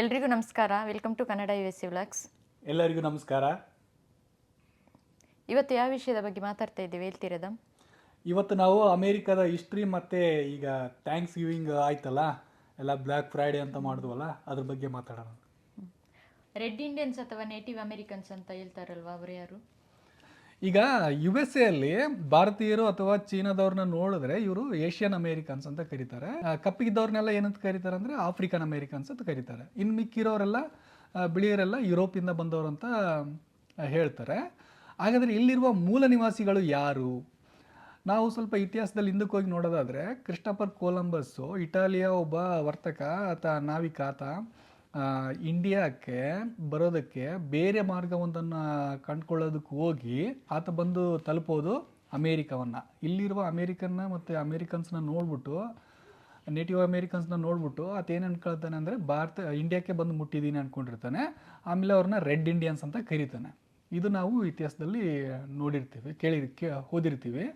ಎಲ್ರಿಗೂ ನಮಸ್ಕಾರ. Welcome to Kannada U S C vlogs ಎಲ್ಲರಿಗೂ ನಮಸ್ಕಾರ. ಇವತ್ತು ಯಾವ ವಿಷಯದ ಬಗ್ಗೆ ಮಾತಾಡ್ತಾ ಇದ್ದೀವಿ ಹೇಳ್ತಿರೋದ? ಇವತ್ತು ನಾವು ಅಮೇರಿಕಾದ ಹಿಸ್ಟ್ರಿ ಮತ್ತು ಈಗ ಥ್ಯಾಂಕ್ಸ್ ಗಿವಿಂಗ್ ಆಯ್ತಲ್ಲ ಎಲ್ಲ ಬ್ಲ್ಯಾಕ್ ಫ್ರೈಡೆ ಅಂತ ಮಾಡಿದ್ವಲ್ಲ ಅದ್ರ ಬಗ್ಗೆ ಮಾತಾಡೋಣ. ರೆಡ್ ಇಂಡಿಯನ್ಸ್ ಅಥವಾ ನೇಟಿವ್ ಅಮೆರಿಕನ್ಸ್ ಅಂತ ಹೇಳ್ತಾರಲ್ವಾ ಅವರು ಯಾರು? ಈಗ ಯು ಎಸ್ ಎಲ್ಲಿ ಭಾರತೀಯರು ಅಥವಾ ಚೀನಾದವ್ರನ್ನ ನೋಡಿದ್ರೆ ಇವರು ಏಷ್ಯನ್ ಅಮೇರಿಕನ್ಸ್ ಅಂತ ಕರೀತಾರೆ. ಕಪ್ಪಿಗಿದ್ದವ್ರನ್ನೆಲ್ಲ ಏನಂತ ಕರೀತಾರೆ ಅಂದರೆ ಆಫ್ರಿಕನ್ ಅಮೇರಿಕನ್ಸ್ ಅಂತ ಕರೀತಾರೆ. ಇನ್ನು ಮಿಕ್ಕಿರೋರೆಲ್ಲ ಬಿಳಿಯರೆಲ್ಲ ಯುರೋಪಿಂದ ಬಂದವರು ಅಂತ ಹೇಳ್ತಾರೆ. ಹಾಗಾದರೆ ಇಲ್ಲಿರುವ ಮೂಲ ನಿವಾಸಿಗಳು ಯಾರು? ನಾವು ಸ್ವಲ್ಪ ಇತಿಹಾಸದಲ್ಲಿ ಹಿಂದಕ್ಕೆ ಹೋಗಿ ನೋಡೋದಾದರೆ ಕ್ರಿಸ್ಟಫರ್ ಕೊಲಂಬಸ್ಸು ಇಟಾಲಿಯ ಒಬ್ಬ ವರ್ತಕ ಆತ ನಾವಿಕ ಆತ. ಆ, ಇಂಡಿಯಾಕ್ಕೆ ಬರೋದಕ್ಕೆ ಬೇರೆ ಮಾರ್ಗವೊಂದನ್ನು ಕಂಡುಕೊಳ್ಳೋದಕ್ಕೆ ಹೋಗಿ ಆತ ಬಂದು ತಲುಪೋದು ಅಮೇರಿಕವನ್ನು. ಇಲ್ಲಿರುವ ಅಮೇರಿಕನ್ನ ಮತ್ತು ಅಮೇರಿಕನ್ಸ್ನ ನೋಡ್ಬಿಟ್ಟು, ನೇಟಿವ್ ಅಮೇರಿಕನ್ಸ್ನ ನೋಡ್ಬಿಟ್ಟು ಆತೇನು ಅನ್ಕೊಳ್ತಾನೆ ಅಂದರೆ ಭಾರತ, ಇಂಡಿಯಾಕ್ಕೆ ಬಂದು ಮುಟ್ಟಿದ್ದೀನಿ ಅಂದ್ಕೊಂಡಿರ್ತಾನೆ ಆಮೇಲೆ ಅವ್ರನ್ನ ರೆಡ್ ಇಂಡಿಯನ್ಸ್ ಅಂತ ಕರೀತಾನೆ. ಇದು ನಾವು ಇತಿಹಾಸದಲ್ಲಿ ನೋಡಿರ್ತೀವಿ ಕೇಳಿ ಓದಿರ್ತೀವಿ.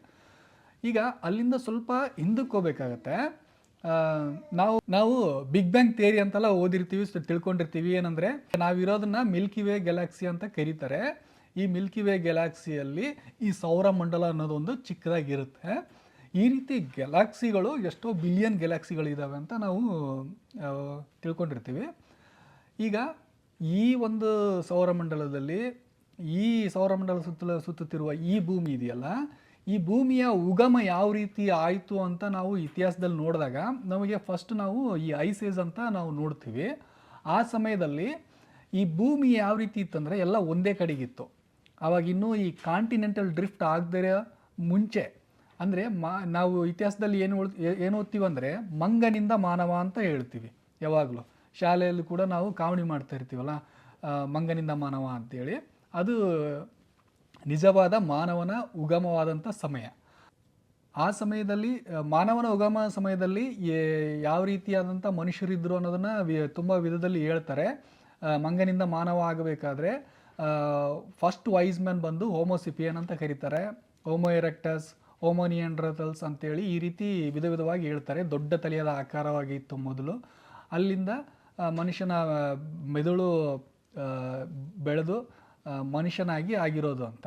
ಈಗ ಅಲ್ಲಿಂದ ಸ್ವಲ್ಪ ಹಿಂದಕ್ಕೆ ಹೋಗ್ಬೇಕಾಗತ್ತೆ. ನಾವು ನಾವು ಬಿಗ್ ಬ್ಯಾಂಗ್ ಥಿಯರಿ ಅಂತೆಲ್ಲ ಓದಿರ್ತೀವಿ ತಿಳ್ಕೊಂಡಿರ್ತೀವಿ. ಏನಂದರೆ, ನಾವಿರೋದನ್ನ ಮಿಲ್ಕಿ ವೇ ಗ್ಯಾಲಾಕ್ಸಿ ಅಂತ ಕರೀತಾರೆ. ಈ ಮಿಲ್ಕಿ ವೇ ಗ್ಯಾಲಾಕ್ಸಿಯಲ್ಲಿ ಈ ಸೌರಮಂಡಲ ಅನ್ನೋದೊಂದು ಚಿಕ್ಕದಾಗಿರುತ್ತೆ. ಈ ರೀತಿ ಗ್ಯಾಲಾಕ್ಸಿಗಳು ಎಷ್ಟೋ ಬಿಲಿಯನ್ ಗ್ಯಾಲಾಕ್ಸಿಗಳಿದ್ದಾವೆ ಅಂತ ನಾವು ತಿಳ್ಕೊಂಡಿರ್ತೀವಿ. ಈಗ ಈ ಒಂದು ಸೌರಮಂಡಲದಲ್ಲಿ ಈ ಸೌರಮಂಡಲ ಸುತ್ತಲ, ಸುತ್ತುತ್ತಿರುವ ಈ ಭೂಮಿ ಇದೆಯಲ್ಲ ಈ ಭೂಮಿಯ ಉಗಮ ಯಾವ ರೀತಿ ಆಯಿತು ಅಂತ ನಾವು ಇತಿಹಾಸದಲ್ಲಿ ನೋಡಿದಾಗ ನಮಗೆ ಫಸ್ಟ್ ನಾವು ಈ ಐಸೇಜ್ ಅಂತ ನಾವು ನೋಡ್ತೀವಿ. ಆ ಸಮಯದಲ್ಲಿ ಈ ಭೂಮಿ ಯಾವ ರೀತಿ ಇತ್ತಂದರೆ ಎಲ್ಲ ಒಂದೇ ಕಡೆಗಿತ್ತು. ಆವಾಗ ಇನ್ನೂ ಈ ಕಾಂಟಿನೆಂಟಲ್ ಡ್ರಿಫ್ಟ್ ಆಗದೇ ಮುಂಚೆ ಅಂದರೆ ಮಾ ನಾವು ಇತಿಹಾಸದಲ್ಲಿ ಏನು ಏನು ಓದ್ತೀವಿ ಅಂದರೆ ಮಂಗನಿಂದ ಮಾನವ ಅಂತ ಹೇಳ್ತೀವಿ ಯಾವಾಗಲೂ. ಶಾಲೆಯಲ್ಲಿ ಕೂಡ ನಾವು ಕಾವಣಿ ಮಾಡ್ತಾ ಇರ್ತೀವಲ್ಲ ಮಂಗನಿಂದ ಮಾನವ ಅಂತೇಳಿ. ಅದು ನಿಜವಾದ ಮಾನವನ ಉಗಮವಾದಂಥ ಸಮಯ. ಆ ಸಮಯದಲ್ಲಿ, ಮಾನವನ ಉಗಮ ಸಮಯದಲ್ಲಿ ಯಾವ ರೀತಿಯಾದಂಥ ಮನುಷ್ಯರಿದ್ದರು ಅನ್ನೋದನ್ನು ವಿ, ತುಂಬ ವಿಧದಲ್ಲಿ ಹೇಳ್ತಾರೆ. ಮಂಗನಿಂದ ಮಾನವ ಆಗಬೇಕಾದ್ರೆ ಫಸ್ಟ್ ವೈಸ್ ಮ್ಯಾನ್ ಬಂದು ಹೋಮೋಸಿಪಿಯನ್ ಅಂತ ಕರೀತಾರೆ. ಹೋಮೋ ಎರೆಕ್ಟಸ್ ಹೋಮೋನಿಯಂಡ್ರಥಲ್ಸ್ ಅಂತೇಳಿ ಈ ರೀತಿ ವಿಧ ವಿಧವಾಗಿ ಹೇಳ್ತಾರೆ. ದೊಡ್ಡ ತಲೆಯಾದ ಆಕಾರವಾಗಿತ್ತು ಮೊದಲು. ಅಲ್ಲಿಂದ ಮನುಷ್ಯನ ಮೆದುಳು ಬೆಳೆದು ಮನುಷ್ಯನಾಗಿ ಆಗಿರೋದು ಅಂತ.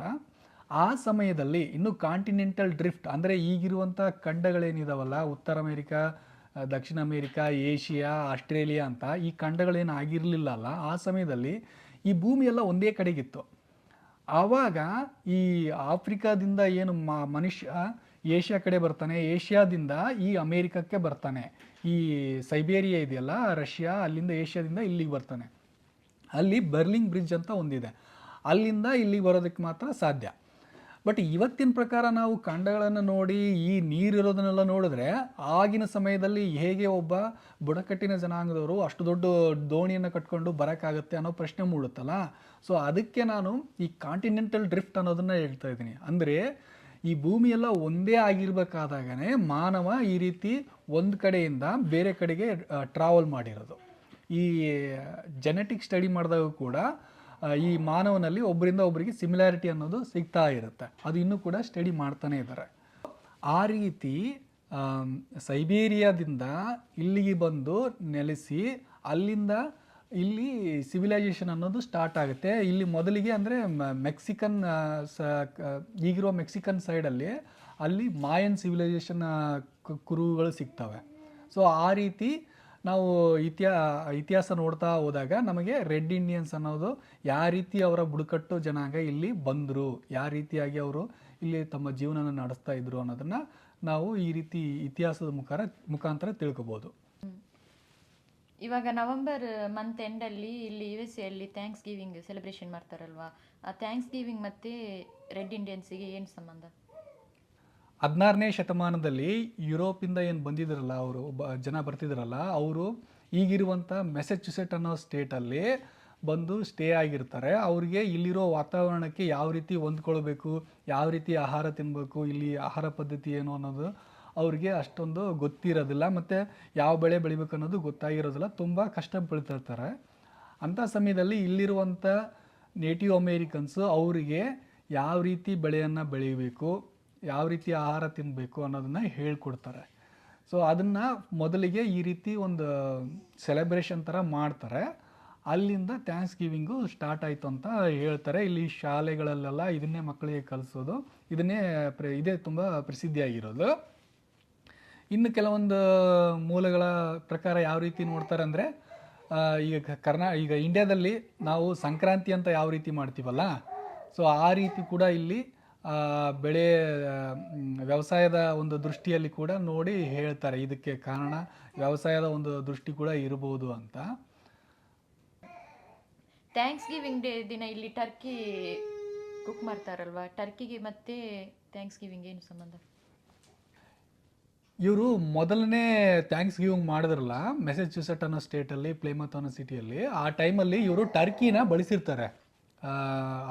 ಆ ಸಮಯದಲ್ಲಿ ಇನ್ನು ಕಾಂಟಿನೆಂಟಲ್ ಡ್ರಿಫ್ಟ್ ಅಂದರೆ ಈಗಿರುವಂಥ ಖಂಡಗಳೇನಿದಾವಲ್ಲ? ಉತ್ತರ ಅಮೇರಿಕಾ ದಕ್ಷಿಣ ಅಮೇರಿಕಾ, ಏಷ್ಯಾ, ಆಸ್ಟ್ರೇಲಿಯಾ ಅಂತ ಈ ಖಂಡಗಳೇನು ಆಗಿರಲಿಲ್ಲ ಅಲ್ಲ? ಆ ಸಮಯದಲ್ಲಿ ಈ ಭೂಮಿ ಎಲ್ಲ ಒಂದೇ ಕಡೆಗಿತ್ತು. ಆವಾಗ ಈ ಆಫ್ರಿಕಾದಿಂದ ಏನು ಮನುಷ್ಯ ಏಷ್ಯಾ ಕಡೆ ಬರ್ತಾನೆ, ಏಷ್ಯಾದಿಂದ ಈ ಅಮೇರಿಕಕ್ಕೆ ಬರ್ತಾನೆ. ಈ ಸೈಬೇರಿಯಾ ಇದೆಯಲ್ಲ, ರಷ್ಯಾ, ಅಲ್ಲಿಂದ ಏಷ್ಯಾದಿಂದ ಇಲ್ಲಿಗೆ ಬರ್ತಾನೆ. ಅಲ್ಲಿ ಬರ್ಲಿಂಗ್ ಬ್ರಿಡ್ಜ್ ಅಂತ ಒಂದಿದೆ. ಅಲ್ಲಿಂದ ಇಲ್ಲಿಗೆ ಬರೋದಕ್ಕೆ ಮಾತ್ರ ಸಾಧ್ಯ. ಬಟ್ ಇವತ್ತಿನ ಪ್ರಕಾರ ನಾವು ಖಂಡಗಳನ್ನು ನೋಡಿ, ಈ ನೀರಿರೋದನ್ನೆಲ್ಲ ನೋಡಿದ್ರೆ ಆಗಿನ ಸಮಯದಲ್ಲಿ ಹೇಗೆ ಒಬ್ಬ ಬುಡಕಟ್ಟಿನ ಜನಾಂಗದವರು ಅಷ್ಟು ದೊಡ್ಡ ದೋಣಿಯನ್ನು ಕಟ್ಕೊಂಡು ಬರೋಕ್ಕಾಗತ್ತೆ ಅನ್ನೋ ಪ್ರಶ್ನೆ ಮೂಡುತ್ತಲ್ಲ? ಸೊ ಅದಕ್ಕೆ ನಾನು ಈ ಕಾಂಟಿನೆಂಟಲ್ ಡ್ರಿಫ್ಟ್ ಅನ್ನೋದನ್ನು ಹೇಳ್ತಾ ಇದ್ದೀನಿ. ಅಂದರೆ ಈ ಭೂಮಿಯೆಲ್ಲ ಒಂದೇ ಆಗಿರಬೇಕಾದಾಗನೇ ಮಾನವ ಈ ರೀತಿ ಒಂದು ಕಡೆಯಿಂದ ಬೇರೆ ಕಡೆಗೆ ಟ್ರಾವೆಲ್ ಮಾಡಿರೋದು. ಈ ಜೆನೆಟಿಕ್ ಸ್ಟಡಿ ಮಾಡಿದಾಗ ಕೂಡ ಈ ಮಾನವನಲ್ಲಿ ಒಬ್ಬರಿಂದ ಒಬ್ಬರಿಗೆ ಸಿಮಿಲಾರಿಟಿ ಅನ್ನೋದು ಸಿಗ್ತಾ ಇರುತ್ತೆ. ಅದು ಇನ್ನೂ ಕೂಡ ಸ್ಟಡಿ ಮಾಡ್ತಾನೆ ಇದ್ದಾರೆ ಆ ರೀತಿ ಸೈಬೀರಿಯಾದಿಂದ ಇಲ್ಲಿಗೆ ಬಂದು ನೆಲೆಸಿ ಅಲ್ಲಿಂದ ಇಲ್ಲಿ ಸಿವಿಲೈಸೇಷನ್ ಅನ್ನೋದು ಸ್ಟಾರ್ಟ್ ಆಗುತ್ತೆ. ಇಲ್ಲಿ ಮೊದಲಿಗೆ ಅಂದರೆ ಮೆಕ್ಸಿಕನ್ ಸ ಈಗಿರೋ ಮೆಕ್ಸಿಕನ್ ಸೈಡಲ್ಲಿ ಅಲ್ಲಿ ಮಾಯನ್ ಸಿವಿಲೈಸೇಷನ್ ಕುರುಗಳು ಸಿಗ್ತವೆ. ಸೊ ಆ ರೀತಿ ನಾವು ಇತಿಹಾ ಇತಿಹಾಸ ನೋಡ್ತಾ ಹೋದಾಗ ನಮಗೆ ರೆಡ್ ಇಂಡಿಯನ್ಸ್ ಅನ್ನೋದು ಯಾವ ರೀತಿ ಅವರ ಬುಡಕಟ್ಟು ಜನಾಂಗ ಇಲ್ಲಿ ಬಂದರು ಯಾವ ರೀತಿಯಾಗಿ ಅವರು ಇಲ್ಲಿ ತಮ್ಮ ಜೀವನನ ನಡೆಸ್ತಾ ಇದ್ರು ಅನ್ನೋದನ್ನು ನಾವು ಈ ರೀತಿ ಇತಿಹಾಸದ ಮುಖಾಂತರ ಮುಖಾಂತರ ತಿಳ್ಕೊಬೋದು. ಇವಾಗ ನವೆಂಬರ್ ಮಂತ್ ಎಂಡಲ್ಲಿ ಇಲ್ಲಿ ಯು ಎಸ್ ಎಲ್ಲಿ ಥ್ಯಾಂಕ್ಸ್ ಗಿವಿಂಗ್ ಸೆಲೆಬ್ರೇಷನ್ ಮಾಡ್ತಾರಲ್ವಾ? ಆ ಥ್ಯಾಂಕ್ಸ್ ಗಿವಿಂಗ್ ಮತ್ತು ರೆಡ್ ಇಂಡಿಯನ್ಸಿಗೆ ಏನು ಸಂಬಂಧ? ಹದಿನಾರನೇ ಶತಮಾನದಲ್ಲಿ ಯುರೋಪಿಂದ ಏನು ಬಂದಿದ್ರಲ್ಲ ಅವರು ಬ ಜನ ಬರ್ತಿದ್ರಲ್ಲ, ಅವರು ಈಗಿರುವಂಥ ಮೆಸೆಚ್ಯುಸೆಟ್ ಅನ್ನೋ ಸ್ಟೇಟಲ್ಲಿ ಬಂದು ಸ್ಟೇ ಆಗಿರ್ತಾರೆ. ಅವ್ರಿಗೆ ಇಲ್ಲಿರೋ ವಾತಾವರಣಕ್ಕೆ ಯಾವ ರೀತಿ ಹೊಂದ್ಕೊಳ್ಬೇಕು, ಯಾವ ರೀತಿ ಆಹಾರ ತಿನ್ನಬೇಕು ಇಲ್ಲಿ ಆಹಾರ ಪದ್ಧತಿ ಏನು ಅನ್ನೋದು ಅವ್ರಿಗೆ ಅಷ್ಟೊಂದು ಗೊತ್ತಿರೋದಿಲ್ಲ. ಮತ್ತು ಯಾವ ಬೆಳೆ ಬೆಳಿಬೇಕು ಅನ್ನೋದು ಗೊತ್ತಾಗಿರೋದಿಲ್ಲ. ತುಂಬ ಕಷ್ಟ ಬೀಳ್ತಿರ್ತಾರೆ. ಅಂಥ ಸಮಯದಲ್ಲಿ ಇಲ್ಲಿರುವಂಥ ನೇಟಿವ್ ಅಮೇರಿಕನ್ಸು ಅವರಿಗೆ ಯಾವ ರೀತಿ ಬೆಳೆಯನ್ನು ಬೆಳಿಬೇಕು ಯಾವ ರೀತಿ ಆಹಾರ ತಿನ್ನಬೇಕು ಅನ್ನೋದನ್ನು ಹೇಳ್ಕೊಡ್ತಾರೆ. ಸೊ ಅದನ್ನು ಮೊದಲಿಗೆ ಈ ರೀತಿ ಒಂದು ಸೆಲೆಬ್ರೇಷನ್ ಥರ ಮಾಡ್ತಾರೆ. ಅಲ್ಲಿಂದ ಥ್ಯಾಂಕ್ಸ್ ಗಿವಿಂಗು ಸ್ಟಾರ್ಟ್ ಆಯಿತು ಅಂತ ಹೇಳ್ತಾರೆ. ಇಲ್ಲಿ ಶಾಲೆಗಳಲ್ಲೆಲ್ಲ ಇದನ್ನೇ ಮಕ್ಕಳಿಗೆ ಕಲಿಸೋದು, ಇದನ್ನೇ ಪ್ರ, ಇದೇ ತುಂಬ ಪ್ರಸಿದ್ಧಿಯಾಗಿರೋದು. ಇನ್ನು ಕೆಲವೊಂದು ಮೂಲಗಳ ಪ್ರಕಾರ ಯಾವ ರೀತಿ ನೋಡ್ತಾರೆ ಅಂದರೆ ಈಗ ಕರ್ನಾ, ಈಗ ಇಂಡಿಯಾದಲ್ಲಿ ನಾವು ಸಂಕ್ರಾಂತಿ ಅಂತ ಯಾವ ರೀತಿ ಮಾಡ್ತೀವಲ್ಲ ಸೊ ಆ ರೀತಿ ಕೂಡ ಇಲ್ಲಿ ಬೆಳೆ ವ್ಯವಸಾಯದ ಒಂದು ದೃಷ್ಟಿಯಲ್ಲಿ ಕೂಡ ನೋಡಿ ಹೇಳ್ತಾರೆ. ಇದಕ್ಕೆ ಕಾರಣ ವ್ಯವಸಾಯದ ಒಂದು ದೃಷ್ಟಿ ಕೂಡ ಇರಬಹುದು ಅಂತ. ಥ್ಯಾಂಕ್ಸ್ ಗಿವಿಂಗ್ ಡೇ ದಿನ ಇಲ್ಲಿ ಟರ್ಕಿ ಕುಕ್ ಮಾಡ್ತಾರಲ್ವಾ? ಟರ್ಕಿಗೆ ಮತ್ತೆ ಥ್ಯಾಂಕ್ಸ್ ಗಿವಿಂಗ್ ಏನು ಸಂಬಂಧ? ಇವರು ಮೊದಲನೇ ಥ್ಯಾಂಕ್ಸ್ ಗಿವಿಂಗ್ ಮಾಡಿದ್ರಲ್ಲ ಮೆಸೇಜ್ಯೂಸೆಟ್ ಅನ್ನೋ ಸ್ಟೇಟಲ್ಲಿ ಪ್ಲೇಮತ್ ಅನ್ನೋ ಸಿಟಿಯಲ್ಲಿ ಆ ಟೈಮಲ್ಲಿ ಇವರು ಟರ್ಕಿನ ಬಳಸಿರ್ತಾರೆ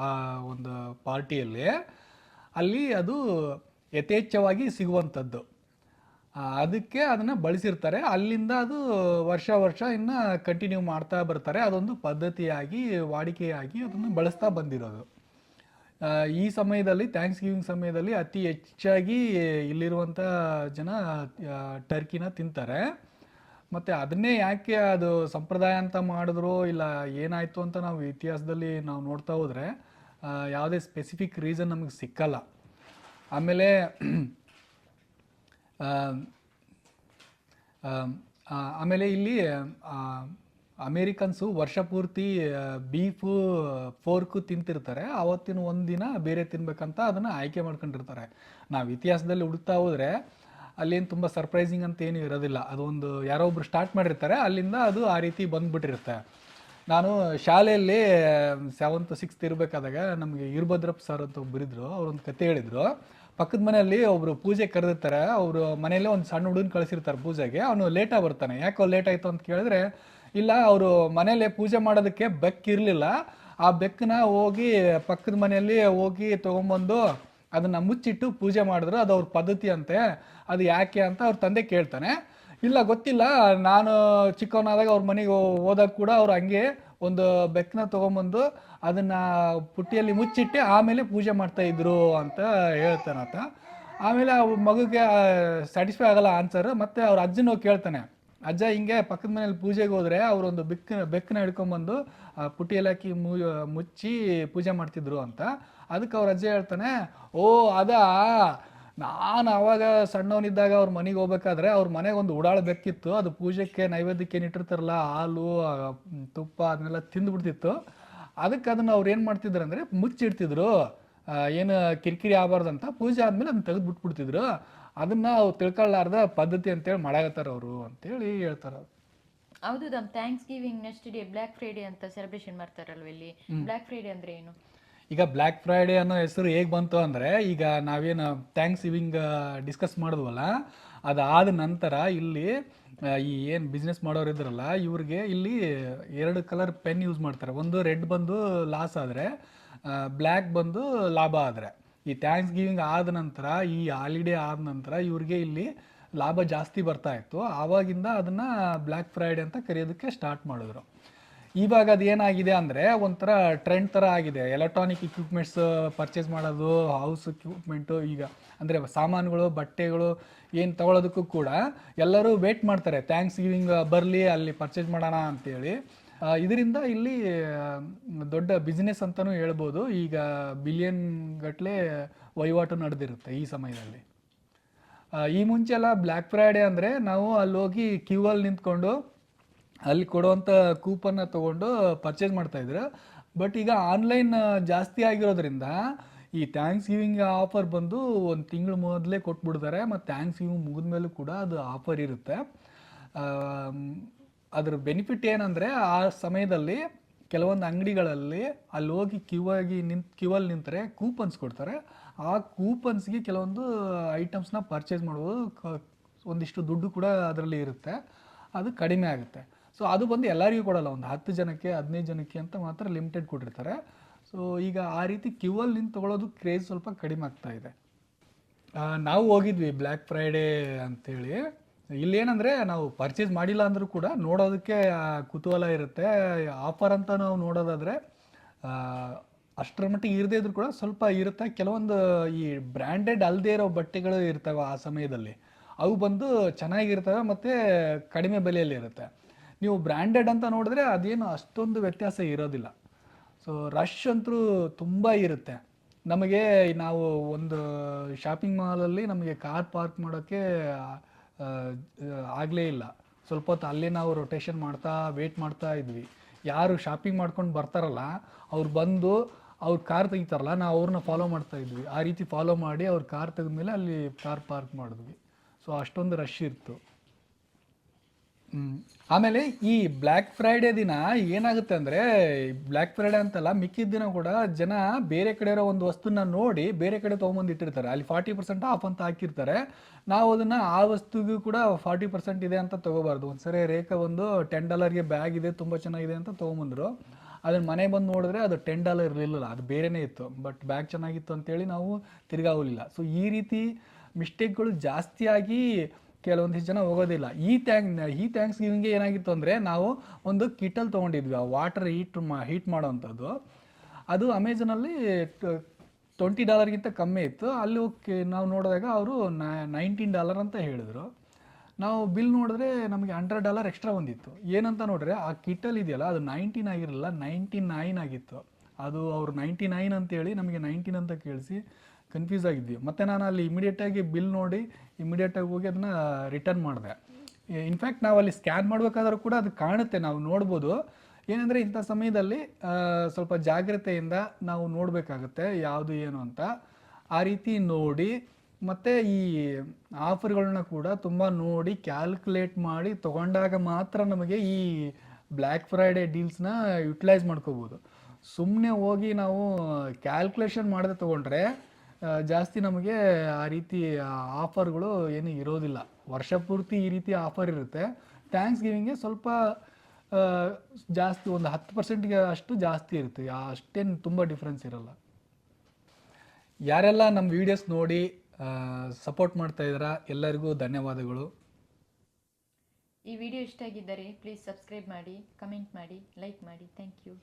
ಆ ಒಂದು ಪಾರ್ಟಿಯಲ್ಲಿ ಅಲ್ಲಿ ಅದು ಯಥೇಚ್ಛವಾಗಿ ಸಿಗುವಂಥದ್ದು. ಅದಕ್ಕೆ ಅದನ್ನು ಬಳಸಿರ್ತಾರೆ. ಅಲ್ಲಿಂದ ಅದು ವರ್ಷ ವರ್ಷ ಇನ್ನು ಕಂಟಿನ್ಯೂ ಮಾಡ್ತಾ ಬರ್ತಾರೆ. ಅದೊಂದು ಪದ್ಧತಿಯಾಗಿ, ವಾಡಿಕೆಯಾಗಿ ಅದನ್ನು ಬಳಸ್ತಾ ಬಂದಿರೋದು. ಈ ಸಮಯದಲ್ಲಿ ಥ್ಯಾಂಕ್ಸ್ ಗಿವಿಂಗ್ ಸಮಯದಲ್ಲಿ ಅತಿ ಹೆಚ್ಚಾಗಿ ಇಲ್ಲಿರುವಂಥ ಜನ ಟರ್ಕಿನ ತಿಂತಾರೆ. ಮತ್ತು ಅದನ್ನೇ ಯಾಕೆ ಅದು ಸಂಪ್ರದಾಯ ಅಂತ ಮಾಡಿದ್ರು ಇಲ್ಲ ಏನಾಯಿತು ಅಂತ ನಾವು ಇತಿಹಾಸದಲ್ಲಿ ನಾವು ನೋಡ್ತಾ ಹೋದರೆ ಯಾವುದೇ ಸ್ಪೆಸಿಫಿಕ್ ರೀಸನ್ ನಮಗೆ ಸಿಕ್ಕಲ್ಲ. ಆಮೇಲೆ ಆಮೇಲೆ ಇಲ್ಲಿ ಅಮೇರಿಕನ್ಸು ವರ್ಷ ಪೂರ್ತಿ ಬೀಫು ಫೋರ್ಕು ತಿಂತಿರ್ತಾರೆ. ಅವತ್ತಿನ ಒಂದಿನ ಬೇರೆ ತಿನ್ಬೇಕಂತ ಅದನ್ನು ಆಯ್ಕೆ ಮಾಡ್ಕೊಂಡಿರ್ತಾರೆ. ನಾವು ಇತಿಹಾಸದಲ್ಲಿ ಹುಡುಕ್ತಾ ಹೋದರೆ ಅಲ್ಲೇನು ತುಂಬ ಸರ್ಪ್ರೈಸಿಂಗ್ ಅಂತ ಏನೂ ಇರೋದಿಲ್ಲ. ಅದೊಂದು ಯಾರೋ ಒಬ್ರು ಸ್ಟಾರ್ಟ್ ಮಾಡಿರ್ತಾರೆ. ಅಲ್ಲಿಂದ ಅದು ಆ ರೀತಿ ಬಂದ್ಬಿಟ್ಟಿರುತ್ತೆ. ನಾನು ಶಾಲೆಯಲ್ಲಿ ಸೆವೆಂತ್ ಸಿಕ್ಸ್ತ್ ಇರಬೇಕಾದಾಗ ನಮಗೆ ವೀರಭದ್ರಪ್ಪ ಸರ್ ಅಂತ ಒಬ್ಬರಿದ್ರು ಅವ್ರೊಂದು ಕತೆ ಹೇಳಿದ್ರು. ಪಕ್ಕದ ಮನೆಯಲ್ಲಿ ಒಬ್ರು ಪೂಜೆ ಕರೆದಿರ್ತಾರೆ. ಅವರು ಮನೆಯಲ್ಲೇ ಒಂದು ಸಣ್ಣ ಹುಡುಗನ ಕಳಿಸಿರ್ತಾರೆ ಪೂಜೆಗೆ. ಅವನು ಲೇಟಾಗಿ ಬರ್ತಾನೆ. ಯಾಕೋ ಲೇಟ್ ಆಯಿತು ಅಂತ ಕೇಳಿದ್ರೆ, ಇಲ್ಲ, ಅವರು ಮನೆಯಲ್ಲೇ ಪೂಜೆ ಮಾಡೋದಕ್ಕೆ ಬೆಕ್ಕಿರಲಿಲ್ಲ ಆ ಬೆಕ್ಕನ್ನ ಹೋಗಿ ಪಕ್ಕದ ಮನೆಯಲ್ಲಿ ಹೋಗಿ ತೊಗೊಂಬಂದು ಅದನ್ನು ಮುಚ್ಚಿಟ್ಟು ಪೂಜೆ ಮಾಡಿದ್ರು. ಅದು ಅವ್ರ ಪದ್ಧತಿ ಅಂತೆ. ಅದು ಯಾಕೆ ಅಂತ ಅವ್ರ ತಂದೆ ಕೇಳ್ತಾನೆ. ಇಲ್ಲ, ಗೊತ್ತಿಲ್ಲ. ನಾನು ಚಿಕ್ಕವನಾದಾಗ ಅವ್ರ ಮನೆಗೆ ಹೋದಾಗ ಕೂಡ ಅವ್ರು ಹಂಗೆ ಒಂದು ಬೆಕ್ಕನ ತೊಗೊಂಬಂದು ಅದನ್ನ ಪುಟ್ಟಿಯಲ್ಲಿ ಮುಚ್ಚಿಟ್ಟು ಆಮೇಲೆ ಪೂಜೆ ಮಾಡ್ತಾ ಇದ್ರು ಅಂತ ಹೇಳ್ತಾನಾತ ಆಮೇಲೆ ಆ ಮಗುಗೆ ಸ್ಯಾಟಿಸ್ಫೈ ಆಗಲ್ಲ ಆನ್ಸರ್ ಮತ್ತೆ ಅವ್ರ ಅಜ್ಜನ ಕೇಳ್ತಾನೆ. ಅಜ್ಜ ಹಿಂಗೆ ಪಕ್ಕದ ಮನೇಲಿ ಪೂಜೆಗೆ ಹೋದ್ರೆ ಅವರೊಂದು ಬೆಕ್ಕ ಬೆಕ್ಕನ ಹಿಡ್ಕೊಂಬಂದು ಪುಟ್ಟಿಯಲ್ಲಿ ಹಾಕಿ ಮುಚ್ಚಿ ಪೂಜೆ ಮಾಡ್ತಿದ್ರು ಅಂತ. ಅದಕ್ಕೆ ಅವ್ರ ಅಜ್ಜ ಹೇಳ್ತಾನೆ, ಓ, ಅದಾ? ನಾನು ಅವಾಗ ಸಣ್ಣವನಿದ್ದಾಗ ಅವ್ರ ಮನೆಗೆ ಹೋಗ್ಬೇಕಾದ್ರೆ ಅವ್ರ ಮನೆಗೆ ಒಂದು ಉಡಾಳ ಬೆಕ್ಕಿತ್ತು ಅದು ಪೂಜೆಗೆ ನೈವೇದ್ಯಕ್ಕೆ ಏನಿಟ್ಟಿರ್ತಾರಲ್ಲ ಹಾಲು ತುಪ್ಪ ಅದನ್ನೆಲ್ಲ ತಿಂದುಬಿಡ್ತಿತ್ತು ಅದಕ್ಕೆ ಅದನ್ನ ಅವ್ರು ಏನು ಮಾಡ್ತಿದ್ರು ಅಂದರೆ ಮುಚ್ಚಿಡ್ತಿದ್ರು. ಏನು ಕಿರಿಕಿರಿ ಆಗಬಾರ್ದಂತ ಪೂಜೆ ಆದ್ಮೇಲೆ ಅದನ್ನ ತೆಗೆದು ಬಿಟ್ಬಿಡ್ತಿದ್ರು. ಅದನ್ನ ಅವ್ರು ತಿಳ್ಕೊಳ್ಳಾರ್ದ ಪದ್ಧತಿ ಅಂತೇಳಿ ಮಾಡಾಕತ್ತಾರ ಅವರು ಅಂತೇಳಿ ಹೇಳ್ತಾರ ಹೌದು Thanksgiving next day Black Friday ಅಂತ ಸೆಲೆಬ್ರೇಷನ್ ಮಾಡ್ತಾರಲ್ವ ಇಲ್ಲಿ? ಬ್ಲ್ಯಾಕ್ ಫ್ರೈಡೆ ಅಂದ್ರೆ ಏನು? ಈಗ ಬ್ಲ್ಯಾಕ್ ಫ್ರೈಡೇ ಅನ್ನೋ ಹೆಸರು ಹೇಗೆ ಬಂತು ಅಂದರೆ, ಈಗ ನಾವೇನು ಥ್ಯಾಂಕ್ಸ್ ಇವಿಂಗ್ ಡಿಸ್ಕಸ್ ಮಾಡಿದ್ವಲ್ಲ, ಅದಾದ ನಂತರ ಇಲ್ಲಿ ಈ ಏನು ಬಿಸ್ನೆಸ್ ಮಾಡೋರು ಇದ್ರಲ್ಲ, ಇವ್ರಿಗೆ ಇಲ್ಲಿ ಎರಡು ಕಲರ್ ಪೆನ್ ಯೂಸ್ ಮಾಡ್ತಾರೆ. ಒಂದು ರೆಡ್ ಬಂದು ಲಾಸ್ ಆದರೆ ಬ್ಲ್ಯಾಕ್ ಬಂದು ಲಾಭ ಆದರೆ. ಈ ಥ್ಯಾಂಕ್ಸ್ ಗಿವಿಂಗ್ ಆದ ನಂತರ, ಈ ಹಾಲಿಡೇ ಆದ ನಂತರ ಇವ್ರಿಗೆ ಇಲ್ಲಿ ಲಾಭ ಜಾಸ್ತಿ ಬರ್ತಾ ಇತ್ತು. ಆವಾಗಿಂದ ಅದನ್ನು ಬ್ಲ್ಯಾಕ್ ಫ್ರೈಡೆ ಅಂತ ಕರೆಯೋದಕ್ಕೆ ಸ್ಟಾರ್ಟ್ ಮಾಡಿದ್ರು. ಇವಾಗ ಅದು ಏನಾಗಿದೆ ಅಂದರೆ ಒಂಥರ ಟ್ರೆಂಡ್ ಥರ ಆಗಿದೆ. ಎಲೆಕ್ಟ್ರಾನಿಕ್ ಇಕ್ವಿಪ್ಮೆಂಟ್ಸ್ ಪರ್ಚೇಸ್ ಮಾಡೋದು ಹೌಸ್ ಇಕ್ವಿಪ್ಮೆಂಟು ಈಗ ಅಂದರೆ ಸಾಮಾನುಗಳು, ಬಟ್ಟೆಗಳು ಏನು ತಗೊಳ್ಳೋದಕ್ಕೂ ಕೂಡ ಎಲ್ಲರೂ ವೇಟ್ ಮಾಡ್ತಾರೆ. ಥ್ಯಾಂಕ್ಸ್ ಗಿವಿಂಗ್ ಬರಲಿ ಅಲ್ಲಿ ಪರ್ಚೇಸ್ ಮಾಡೋಣ ಅಂತೇಳಿ. ಇದರಿಂದ ಇಲ್ಲಿ ದೊಡ್ಡ ಬಿಸ್ನೆಸ್ ಅಂತಲೂ ಹೇಳ್ಬೋದು. ಈಗ ಬಿಲಿಯನ್ ಗಟ್ಟಲೆ ವಹಿವಾಟು ನಡೆದಿರುತ್ತೆ ಈ ಸಮಯದಲ್ಲಿ. ಈ ಮುಂಚೆ ಎಲ್ಲ ಬ್ಲ್ಯಾಕ್ ಫ್ರೈಡೆ ಅಂದರೆ ನಾವು ಅಲ್ಲಿ ಹೋಗಿ ಕ್ಯೂ ಅಲ್ಲಿ ನಿಂತ್ಕೊಂಡು ಅಲ್ಲಿ ಕೊಡುವಂಥ ಕೂಪನ್ನ ತೊಗೊಂಡು ಪರ್ಚೇಸ್ ಮಾಡ್ತಾ ಇದ್ರು. ಬಟ್ ಈಗ ಆನ್ಲೈನ್ ಜಾಸ್ತಿ ಆಗಿರೋದ್ರಿಂದ ಈ ಥ್ಯಾಂಕ್ಸ್ ಗಿವಿಂಗ್ ಆಫರ್ ಬಂದು ಒಂದು ತಿಂಗಳು ಮೊದಲೇ ಕೊಟ್ಬಿಡ್ತಾರೆ. ಮತ್ತು ಥ್ಯಾಂಕ್ಸ್ ಗಿವಿಂಗ್ ಮುಗಿದ ಮೇಲೂ ಕೂಡ ಅದು ಆಫರ್ ಇರುತ್ತೆ. ಅದ್ರ ಬೆನಿಫಿಟ್ ಏನಂದರೆ ಆ ಸಮಯದಲ್ಲಿ ಕೆಲವೊಂದು ಅಂಗಡಿಗಳಲ್ಲಿ ಅಲ್ಲಿ ಹೋಗಿ ಕ್ಯೂ ಆಗಿ ನಿಂತು ಕ್ಯೂ ಅಲ್ಲಿ ನಿಂತರೆ ಕೂಪನ್ಸ್ ಕೊಡ್ತಾರೆ. ಆ ಕೂಪನ್ಸ್ಗೆ ಕೆಲವೊಂದು ಐಟಮ್ಸ್ನ ಪರ್ಚೇಸ್ ಮಾಡ್ಬೋದು. ಒಂದಿಷ್ಟು ದುಡ್ಡು ಕೂಡ ಅದರಲ್ಲಿ ಇರುತ್ತೆ. ಅದು ಕಡಿಮೆ ಆಗುತ್ತೆ. ಸೊ ಅದು ಬಂದು ಎಲ್ಲರಿಗೂ ಕೊಡಲ್ಲ, ಒಂದು ಹತ್ತು ಜನಕ್ಕೆ, ಹದಿನೈದು ಜನಕ್ಕೆ ಅಂತ ಮಾತ್ರ ಲಿಮಿಟೆಡ್ ಕೊಟ್ಟಿರ್ತಾರೆ. ಸೊ ಈಗ ಆ ರೀತಿ ಕ್ಯೂ ಅಲ್ಲಿ ನಿಂತು ತೊಗೊಳೋದು ಕ್ರೇಜ್ ಸ್ವಲ್ಪ ಕಡಿಮೆ ಆಗ್ತಾ ಇದೆ. ನಾವು ಹೋಗಿದ್ವಿ ಬ್ಲ್ಯಾಕ್ ಫ್ರೈಡೇ ಅಂತೇಳಿ. ಇಲ್ಲೇನಂದರೆ ನಾವು ಪರ್ಚೇಸ್ ಮಾಡಿಲ್ಲ ಅಂದರೂ ಕೂಡ ನೋಡೋದಕ್ಕೆ ಕುತೂಹಲ ಇರುತ್ತೆ. ಆಫರ್ ಅಂತ ನಾವು ನೋಡೋದಾದರೆ ಅಷ್ಟರ ಮಟ್ಟಿಗೆ ಇರದೇ ಇದ್ರೂ ಕೂಡ ಸ್ವಲ್ಪ ಇರುತ್ತೆ. ಕೆಲವೊಂದು ಈ ಬ್ರ್ಯಾಂಡೆಡ್ ಅಲ್ಲದೆ ಇರೋ ಬಟ್ಟೆಗಳು ಇರ್ತವೆ ಆ ಸಮಯದಲ್ಲಿ. ಅವು ಬಂದು ಚೆನ್ನಾಗಿರ್ತವೆ ಮತ್ತು ಕಡಿಮೆ ಬೆಲೆಯಲ್ಲಿ ಇರುತ್ತೆ. ನೀವು ಬ್ರ್ಯಾಂಡೆಡ್ ಅಂತ ನೋಡಿದ್ರೆ ಅದೇನು ಅಷ್ಟೊಂದು ವ್ಯತ್ಯಾಸ ಇರೋದಿಲ್ಲ. ಸೊ ರಶ್ ಅಂತೂ ತುಂಬ ಇರುತ್ತೆ. ನಮಗೆ ನಾವು ಒಂದು ಶಾಪಿಂಗ್ ಮಾಲಲ್ಲಿ ನಮಗೆ ಕಾರ್ ಪಾರ್ಕ್ ಮಾಡೋಕ್ಕೆ ಆಗಲೇ ಇಲ್ಲ. ಸ್ವಲ್ಪ ಹೊತ್ತು ಅಲ್ಲೇ ನಾವು ರೊಟೇಷನ್ ಮಾಡ್ತಾ ವೇಟ್ ಮಾಡ್ತಾ ಇದ್ವಿ. ಯಾರು ಶಾಪಿಂಗ್ ಮಾಡ್ಕೊಂಡು ಬರ್ತಾರಲ್ಲ, ಅವ್ರು ಬಂದು ಅವ್ರ ಕಾರ್ ತೆಗಿತಾರಲ್ಲ, ನಾವು ಅವ್ರನ್ನ ಫಾಲೋ ಮಾಡ್ತಾ ಇದ್ವಿ. ಆ ರೀತಿ ಫಾಲೋ ಮಾಡಿ ಅವ್ರ ಕಾರ್ ತೆಗೆದ್ಮೇಲೆ ಅಲ್ಲಿ ಕಾರ್ ಪಾರ್ಕ್ ಮಾಡಿದ್ವಿ. ಸೊ ಅಷ್ಟೊಂದು ರಶ್ ಇತ್ತು. ಆಮೇಲೆ ಈ ಬ್ಲ್ಯಾಕ್ ಫ್ರೈಡೇ ದಿನ ಏನಾಗುತ್ತೆ ಅಂದರೆ ಬ್ಲ್ಯಾಕ್ ಫ್ರೈಡೇ ಅಂತಲ್ಲ, ಮಿಕ್ಕಿದ ದಿನ ಕೂಡ ಜನ ಬೇರೆ ಕಡೆ ಇರೋ ಒಂದು ವಸ್ತುನ ನೋಡಿ ಬೇರೆ ಕಡೆ ತೊಗೊಂಬಂದು ಇಟ್ಟಿರ್ತಾರೆ. ಅಲ್ಲಿ ಫಾರ್ಟಿ ಪರ್ಸೆಂಟ್ ಆಫ್ ಅಂತ ಹಾಕಿರ್ತಾರೆ. ನಾವು ಅದನ್ನು ಆ ವಸ್ತುಗೂ ಕೂಡ ಫಾರ್ಟಿ ಪರ್ಸೆಂಟ್ ಇದೆ ಅಂತ ತೊಗೋಬಾರ್ದು. ಒಂದ್ಸರಿ ರೇಖಾ ಒಂದು ಟೆನ್ ಡಾಲರ್ಗೆ ಬ್ಯಾಗ್ ಇದೆ, ತುಂಬ ಚೆನ್ನಾಗಿದೆ ಅಂತ ತೊಗೊಂಬಂದರು. ಅದನ್ನ ಮನೆ ಬಂದು ನೋಡಿದ್ರೆ ಅದು ಟೆನ್ ಡಾಲರ್ ಇರಲಿಲ್ಲ ಅದು ಬೇರೆನೇ ಇತ್ತು. ಬಟ್ ಬ್ಯಾಗ್ ಚೆನ್ನಾಗಿತ್ತು ಅಂತೇಳಿ ನಾವು ತಿರ್ಗಾ ಹೋಗಲಿಲ್ಲ ಸೊ ಈ ರೀತಿ ಮಿಸ್ಟೇಕ್ಗಳು ಜಾಸ್ತಿಯಾಗಿ ಕೆಲವೊಂದಿಷ್ಟು ಜನ ಹೋಗೋದಿಲ್ಲ. ಈ ಥ್ಯಾಂಕ್ ಈ ಥ್ಯಾಂಕ್ಸ್ ಗಿವಿಂಗ್ಗೆ ಏನಾಗಿತ್ತು ಅಂದರೆ ನಾವು ಒಂದು ಕಿಟಲ್ ತೊಗೊಂಡಿದ್ವಿ. ಆ ವಾಟರ್ ಹೀಟ್ ಮಾ ಹೀಟ್ ಮಾಡೋವಂಥದ್ದು ಅದು ಅಮೆಝನಲ್ಲಿ ಟ್ವೆಂಟಿ ಡಾಲರ್ಗಿಂತ ಕಮ್ಮಿ ಇತ್ತು. ಅಲ್ಲಿ ಹೋಗಿ ನಾವು ನೋಡಿದಾಗ ಅವರು ನೈನ್ಟೀನ್ ಡಾಲರ್ ಅಂತ ಹೇಳಿದರು. ನಾವು ಬಿಲ್ ನೋಡಿದ್ರೆ ನಮಗೆ ಹಂಡ್ರೆಡ್ ಡಾಲರ್ ಎಕ್ಸ್ಟ್ರಾ ಬಂದಿತ್ತು. ಏನಂತ ನೋಡಿದ್ರೆ ಆ ಕಿಟಲ್ ಇದೆಯಲ್ಲ, ಅದು ನೈನ್ಟೀನ್ ಆಗಿರಲಿಲ್ಲ ನೈಂಟಿ ನೈನ್ ಆಗಿತ್ತು. ಅದು ಅವ್ರು ನೈಂಟಿ ನೈನ್ ಅಂತೇಳಿ ನಮಗೆ ನೈನ್ಟೀನ್ ಅಂತ ಕೇಳಿಸಿ ಕನ್ಫ್ಯೂಸ್ ಆಗಿದ್ದೀವಿ ಮತ್ತು ನಾನು ಅಲ್ಲಿ ಇಮಿಡಿಯೇಟಾಗಿ ಬಿಲ್ ನೋಡಿ ಇಮಿಡಿಯೇಟಾಗಿ ಹೋಗಿ ಅದನ್ನು ರಿಟರ್ನ್ ಮಾಡಿದೆ. ಇನ್ಫ್ಯಾಕ್ಟ್ ನಾವು ಅಲ್ಲಿ ಸ್ಕ್ಯಾನ್ ಮಾಡಬೇಕಾದ್ರೂ ಕೂಡ ಅದು ಕಾಣುತ್ತೆ, ನಾವು ನೋಡ್ಬೋದು. ಏನಂದರೆ ಇಂಥ ಸಮಯದಲ್ಲಿ ಸ್ವಲ್ಪ ಜಾಗ್ರತೆಯಿಂದ ನಾವು ನೋಡಬೇಕಾಗುತ್ತೆ ಯಾವುದು ಏನು ಅಂತ. ಆ ರೀತಿ ನೋಡಿ, ಮತ್ತು ಈ ಆಫರ್ಗಳನ್ನ ಕೂಡ ತುಂಬ ನೋಡಿ ಕ್ಯಾಲ್ಕುಲೇಟ್ ಮಾಡಿ ತಗೊಂಡಾಗ ಮಾತ್ರ ನಮಗೆ ಈ ಬ್ಲ್ಯಾಕ್ ಫ್ರೈಡೇ ಡೀಲ್ಸ್ನ ಯುಟಿಲೈಸ್ ಮಾಡ್ಕೋಬೋದು. ಸುಮ್ಮನೆ ಹೋಗಿ ನಾವು ಕ್ಯಾಲ್ಕುಲೇಷನ್ ಮಾಡದೆ ತೊಗೊಂಡ್ರೆ ಜಾಸ್ತಿ ನಮಗೆ ಆ ರೀತಿ ಆಫರ್ಗಳು ಏನು ಇರೋದಿಲ್ಲ. ವರ್ಷ ಪೂರ್ತಿ ಈ ರೀತಿ ಆಫರ್ ಇರುತ್ತೆ. ಥ್ಯಾಂಕ್ಸ್ ಗಿವಿಂಗ್ಗೆ ಸ್ವಲ್ಪ ಜಾಸ್ತಿ ಒಂದು ಹತ್ತು ಪರ್ಸೆಂಟ್ಗೆ ಅಷ್ಟು ಜಾಸ್ತಿ ಇರುತ್ತೆ. ಅಷ್ಟೇನು ತುಂಬ ಡಿಫ್ರೆನ್ಸ್ ಇರಲ್ಲ. ಯಾರೆಲ್ಲ ನಮ್ಮ ವಿಡಿಯೋಸ್ ನೋಡಿ ಸಪೋರ್ಟ್ ಮಾಡ್ತಾ ಇದ್ದೀರಾ, ಎಲ್ಲರಿಗೂ ಧನ್ಯವಾದಗಳು. ಈ ವಿಡಿಯೋ ಇಷ್ಟ ಆಗಿದ್ದರೆ ಪ್ಲೀಸ್ ಸಬ್ಸ್ಕ್ರೈಬ್ ಮಾಡಿ ಕಮೆಂಟ್ ಮಾಡಿ ಲೈಕ್ ಮಾಡಿ. Thank you